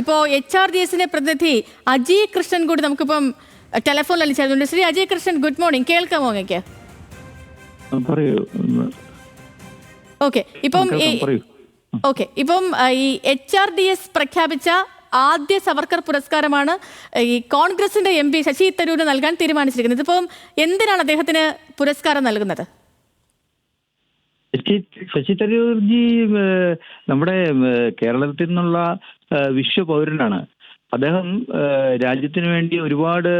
ഇപ്പോ H R D എസിന്റെ പ്രതിനിധി അജയ് കൃഷ്ണൻ കൂടി നമുക്കിപ്പം ടെലിഫോണിൽ അലിച്ചായിരുന്നു. ശ്രീ അജയ് കൃഷ്ണൻ ഗുഡ് മോർണിംഗ് കേൾക്കാമോ അങ്ങക്ക്? ഓക്കെ ഇപ്പം ഓക്കെ ഇപ്പം ഈ എച്ച് ആർ ഡി എസ് പ്രഖ്യാപിച്ച ആദ്യ സവർക്കർ പുരസ്കാരമാണ് ഈ കോൺഗ്രസിന്റെ എം പി ശശി തരൂരിന് നൽകാൻ തീരുമാനിച്ചിരിക്കുന്നത്. ഇപ്പം എന്തിനാണ് അദ്ദേഹത്തിന് പുരസ്കാരം നൽകുന്നത്? ശശി ശശി തരൂർജി നമ്മുടെ കേരളത്തിൽ നിന്നുള്ള വിശ്വ പൗരനാണ്. അദ്ദേഹം രാജ്യത്തിന് വേണ്ടി ഒരുപാട്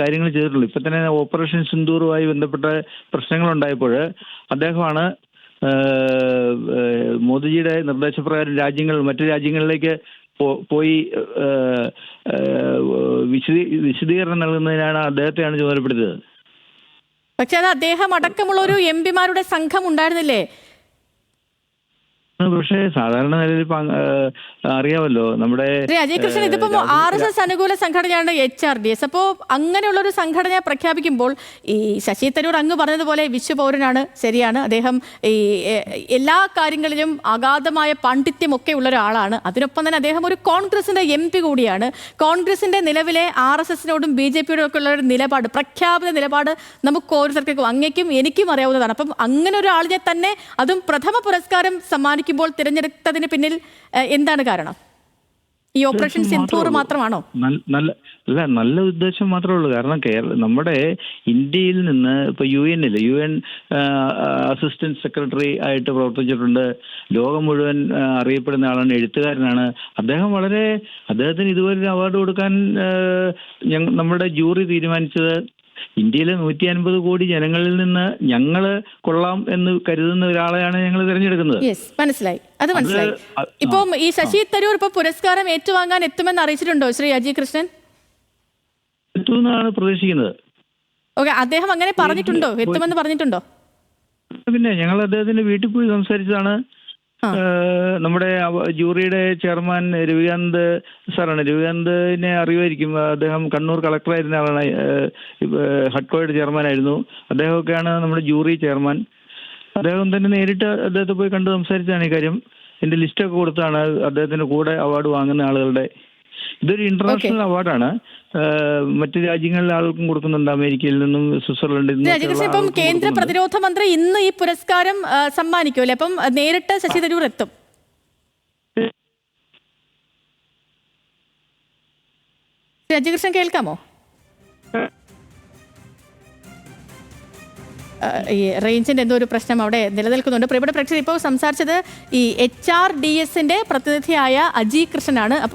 കാര്യങ്ങൾ ചെയ്തിട്ടുള്ളൂ ഇപ്പൊ തന്നെ ഓപ്പറേഷൻ സിന്ദൂറുമായി ബന്ധപ്പെട്ട പ്രശ്നങ്ങൾ ഉണ്ടായപ്പോൾ അദ്ദേഹമാണ് മോദിജിയുടെ നിർദ്ദേശപ്രകാരം രാജ്യങ്ങൾ മറ്റു രാജ്യങ്ങളിലേക്ക് പോയി വിശദീകരണം നൽകുന്നതിനാണ് അദ്ദേഹത്തെയാണ് ചുമതലപ്പെടുത്തിയത്. പക്ഷെ അത് അദ്ദേഹം അടക്കമുള്ള ഒരു എം പിമാരുടെ സംഘം ഉണ്ടായിരുന്നില്ലേ? പക്ഷേ സാധാരണ നിലയിൽ ഇപ്പൊ അറിയാമല്ലോ നമ്മുടെ അജയകൃഷ്ണൻ അജയ് കൃഷ്ണൻ ഇതിപ്പം ആർ എസ് എസ് അനുകൂല സംഘടനയാണ് എച്ച് ആർ ഡി എസ്. അപ്പോ അങ്ങനെയുള്ള ഒരു സംഘടന പ്രഖ്യാപിക്കുമ്പോൾ ഈ ശശി തരൂർ അങ്ങ് പറഞ്ഞതുപോലെ വിശ്വപൗരനാണ് ശരിയാണ്. അദ്ദേഹം ഈ എല്ലാ കാര്യങ്ങളിലും അഗാധമായ പാണ്ഡിത്യമൊക്കെ ഉള്ള ഒരാളാണ് അതിനൊപ്പം തന്നെ അദ്ദേഹം ഒരു കോൺഗ്രസിന്റെ എം പി കൂടിയാണ്. കോൺഗ്രസിന്റെ നിലവിലെ ആർ എസ് എസിനോടും ബി ജെ പിയോടും ഒക്കെ ഉള്ള ഒരു നിലപാട് പ്രഖ്യാപിത നിലപാട് നമുക്ക് ഓരോരുത്തർക്കും അങ്ങേക്കും എനിക്കും അറിയാവുന്നതാണ്. അപ്പം അങ്ങനെ ഒരാളിനെ തന്നെ അതും പ്രഥമ പുരസ്കാരം സമ്മാനിക്കുമ്പോൾ തിരഞ്ഞെടുത്തതിന് പിന്നിൽ എന്താണ് കാരണം? ഈ ഓപ്പറേഷൻ സിന്ധൂർ മാത്രമാണോ? നല്ല അല്ല നല്ല ഉദ്ദേശം മാത്രമേ ഉള്ളൂ. കാരണം കേരള നമ്മുടെ ഇന്ത്യയിൽ നിന്ന് ഇപ്പൊ യു എന്നിൽ യു എൻ അസിസ്റ്റന്റ് സെക്രട്ടറി ആയിട്ട് പ്രവർത്തിച്ചിട്ടുണ്ട്. ലോകം മുഴുവൻ അറിയപ്പെടുന്ന ആളാണ് എഴുത്തുകാരനാണ്. അദ്ദേഹം വളരെ അദ്ദേഹത്തിന് ഇതുപോലെ ഒരു അവാർഡ് കൊടുക്കാൻ നമ്മുടെ ജൂറി തീരുമാനിച്ചത് ഇന്ത്യയിലെ നൂറ്റി അൻപത് കോടി ജനങ്ങളിൽ നിന്ന് ഞങ്ങൾ കൊള്ളാം എന്ന് കരുതുന്ന ഒരാളെയാണ് ഞങ്ങൾ തിരഞ്ഞെടുക്കുന്നത്. മനസ്സിലായി. അത് മനസ്സിലായി. ഇപ്പൊ ഈ ശശി തരൂർ ഇപ്പൊ പുരസ്കാരം ഏറ്റുവാങ്ങാൻ എത്തുമെന്ന് അറിയിച്ചിട്ടുണ്ടോ ശ്രീ അജയ് കൃഷ്ണൻ? എത്തുമെന്നാണ് പ്രതീക്ഷിക്കുന്നത്. ഓക്കെ അദ്ദേഹം അങ്ങനെ പറഞ്ഞിട്ടുണ്ടോ? എത്തുമെന്ന് പറഞ്ഞിട്ടുണ്ടോ? പിന്നെ ഞങ്ങൾ അദ്ദേഹത്തിന്റെ വീട്ടിൽ പോയി സംസാരിച്ചതാണ്. നമ്മുടെ ജൂറിയുടെ ചെയർമാൻ രവികാന്ത് സാറാണ്. രവികാന്തിനെ അറിയുമായിരിക്കും. അദ്ദേഹം കണ്ണൂർ കളക്ടറായിരുന്ന ആളാണ്. ഹഡ്കോയുടെ ചെയർമാൻ ആയിരുന്നു അദ്ദേഹമൊക്കെയാണ് നമ്മുടെ ജൂറി ചെയർമാൻ. അദ്ദേഹം തന്നെ നേരിട്ട് അദ്ദേഹത്തെ പോയി കണ്ട് സംസാരിച്ചാണ് ഈ കാര്യം. എന്റെ ലിസ്റ്റൊക്കെ കൊടുത്താണ്. അദ്ദേഹത്തിന്റെ കൂടെ അവാർഡ് വാങ്ങുന്ന ആളുകളുടെ ഇതൊരു ഇന്റർനാഷണൽ അവാർഡാണ് മറ്റു രാജ്യങ്ങളിലെ ആളുകൾക്കും കൊടുക്കുന്നുണ്ട്. അമേരിക്കയിൽ നിന്നും സ്വിറ്റ്സർലൻഡിൽ നിന്നും ഇപ്പം കേന്ദ്ര പ്രതിരോധ മന്ത്രി ഇന്ന് ഈ പുരസ്കാരം സമ്മാനിക്കുമല്ലേ അപ്പം നേരിട്ട് ശശി തരൂർ എത്തും. രാജകൃഷ്ണൻ കൃഷ്ണൻ കേൾക്കാമോ ഈ റേഞ്ചിന്റെ എന്തോ ഒരു പ്രശ്നം അവിടെ നിലനിൽക്കുന്നുണ്ട്. പ്രിയപ്പെട്ട പ്രേക്ഷകർ ഇപ്പോൾ സംസാരിച്ചത് ഈ എച്ച് ആർ ഡി എസിന്റെ പ്രതിനിധിയായ അജി കൃഷ്ണനാണ്.